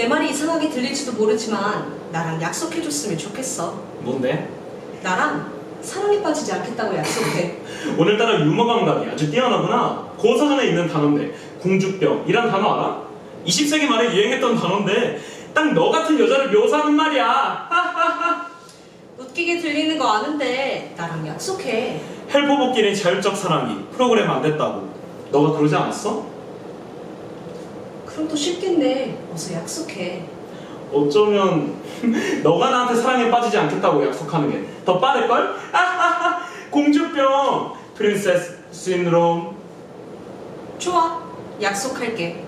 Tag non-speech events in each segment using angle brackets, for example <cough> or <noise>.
내 말이 이상하게 들릴지도 모르지만 나랑 약속해줬으면 좋겠어. 뭔데? 나랑 사랑에 빠지지 않겠다고 약속해. <laughs> 오늘따라 유머 감각이 아주 뛰어나구나. 고사전에 있는 단어인데 공주병이란 단어 알아? 20세기 말에 유행했던 단어인데 딱 너 같은 여자를 묘사하는 말이야. <laughs> 웃기게 들리는 거 아는데 나랑 약속해. 헬포복끼리 자율적 사랑이 프로그램 안 됐다고. 너가 그러지 않았어? 그럼 또 쉽겠네. 어서 약속해. 어쩌면 <laughs> 너가 나한테 사랑에 빠지지 않겠다고 약속하는 게 더 빠를걸? <laughs> 공주병 프린세스 신드롬 좋아. 약속할게.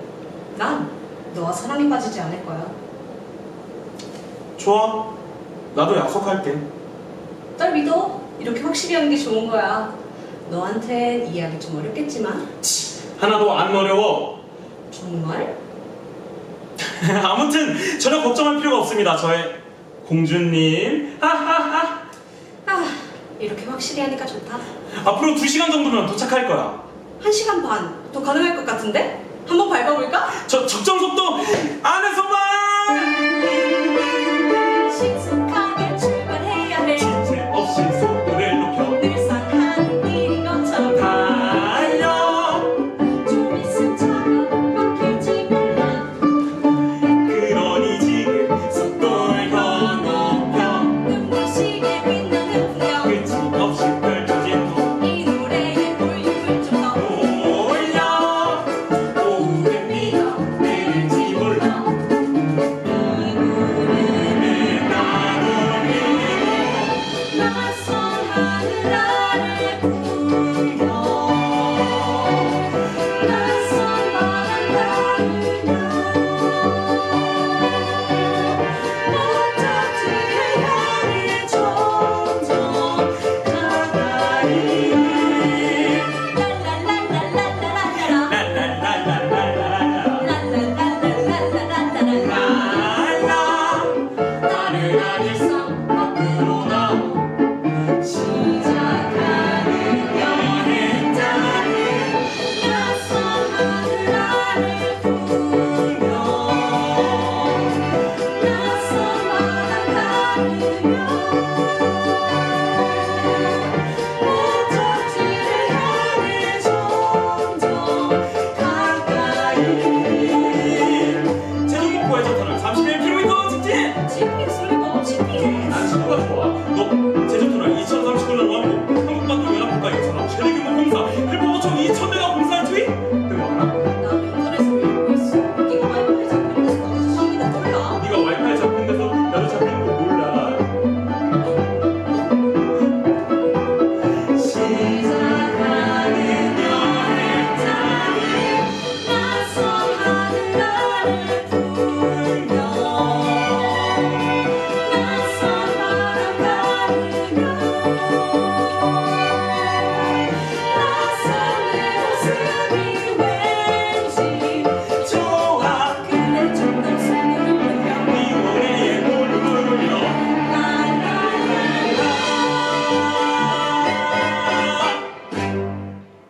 난 너와 사랑에 빠지지 않을 거야. 좋아 나도 약속할게 날 믿어. 이렇게 확실히 하는 게 좋은 거야. 너한텐 이해하기 좀 어렵겠지만 하나도 안 어려워 정말? <laughs> 아무튼 전혀 걱정할 필요가 없습니다 저의 공주님 하하하 아, 이렇게 확실히 하니까 좋다. 앞으로 2시간 정도면 도착할 거야 한 시간 반 더 가능할 것 같은데? 한번 밟아볼까? 저 적정 속도 안에서만